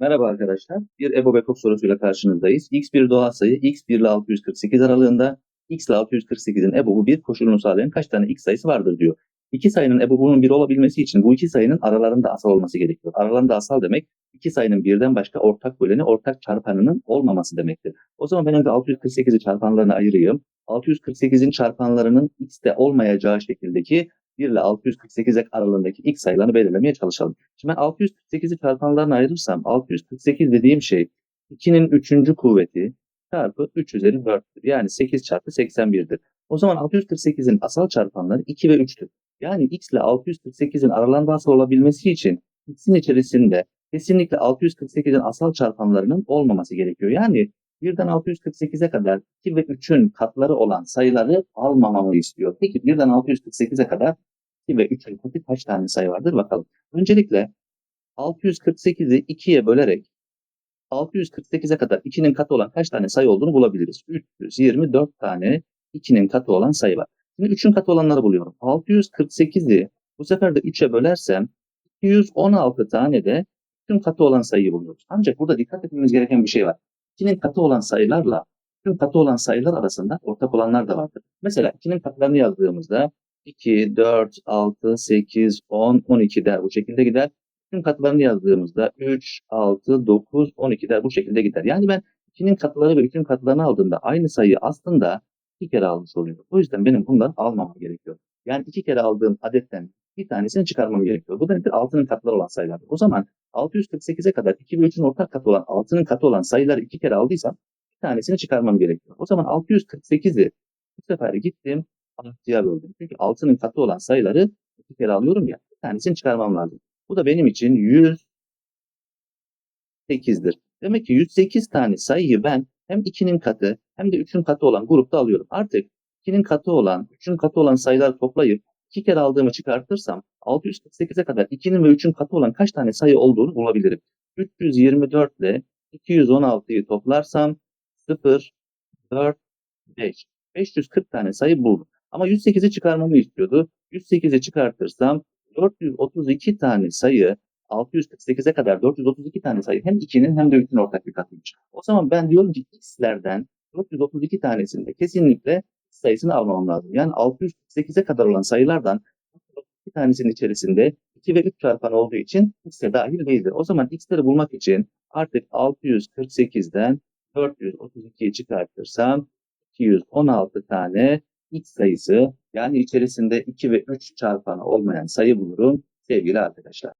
Merhaba arkadaşlar. Bir EBO Backup sorusuyla karşınızdayız. X bir doğal sayı X1 ile 648 aralığında X ile 648'in EBOB'u bir koşulunu sağlayan kaç tane X sayısı vardır diyor. İki sayının EBOB'unun bir olabilmesi için bu iki sayının aralarında asal olması gerekiyor. Aralarında asal demek iki sayının birden başka ortak böleni, ortak çarpanının olmaması demektir. O zaman ben önce 648'i çarpanlarına ayırayım. 648'in çarpanlarının X'te olmayacağı şekildeki 1 ile 648 aralığındaki X sayılarını belirlemeye çalışalım. Şimdi ben 648'i çarpanlarına ayırırsam 648 dediğim şey 2'nin 3. kuvveti çarpı 3 üzeri 4'tür. Yani 8 çarpı 81'dir. O zaman 648'in asal çarpanları 2 ve 3'tür. Yani x ile 648'in aralarında asal olabilmesi için x'in içerisinde kesinlikle 648'in asal çarpanlarının olmaması gerekiyor. Yani birden 648'e kadar 2 ve 3'ün katları olan sayıları almamamı istiyor. Peki birden 648'e kadar 2 ve 3'ün katı kaç tane sayı vardır bakalım. Öncelikle 648'i 2'ye bölerek 648'e kadar 2'nin katı olan kaç tane sayı olduğunu bulabiliriz. 324 tane 2'nin katı olan sayı var. Şimdi 3'ün katı olanları buluyorum. 648'i bu sefer de 3'e bölersem 216 tane de 3'ün katı olan sayıyı buluyoruz. Ancak burada dikkat etmemiz gereken bir şey var. 2'nin katı olan sayılarla 3'ün katı olan sayılar arasında ortak olanlar da vardır. Mesela 2'nin katlarını yazdığımızda 2, 4, 6, 8, 10, 12 der bu şekilde gider. Tüm katlarını yazdığımızda 3, 6, 9, 12 der bu şekilde gider. Yani ben 2'nin katları ve 3'ün katlarını aldığımda aynı sayıyı aslında iki kere almış oluyorum. O yüzden benim bunları almam gerekiyor. Yani iki kere aldığım adetten bir tanesini çıkarmam gerekiyor. Bu da nedir? 6'nın katları olan sayılardır. O zaman 648'e kadar 2 ve 3'ün ortak katı olan 6'nın katı olan sayıları iki kere aldıysam bir tanesini çıkarmam gerekiyor. O zaman 648'i bu sefer gittim 6'ya böldüm. Çünkü 6'nın katı olan sayıları iki kere alıyorum ya bir tanesini çıkarmam lazım. Bu da benim için 108'dir. Demek ki 108 tane sayıyı ben hem 2'nin katı hem de 3'ün katı olan grupta alıyorum. Artık 2'nin katı olan, 3'ün katı olan sayıları toplayıp 2 kere aldığımı çıkartırsam 648'e kadar 2'nin ve 3'ün katı olan kaç tane sayı olduğunu bulabilirim. 324 ile 216'yı toplarsam 0, 4, 5. 540 tane sayı buldum. Ama 108'i çıkarmamı istiyordu. 108'i çıkartırsam 432 tane sayı 648'e kadar 432 tane sayı hem 2'nin hem de 3'ün ortak bir katıymış. O zaman ben diyorum ki x'lerden 432 tanesinde kesinlikle sayısını almam lazım. Yani 648'e kadar olan sayılardan bir tanesinin içerisinde 2 ve 3 çarpan olduğu için x'e dahil değildir. O zaman x'leri bulmak için artık 648'den 432'yi çıkartırsam 216 tane x sayısı yani içerisinde 2 ve 3 çarpanı olmayan sayı bulurum sevgili arkadaşlar.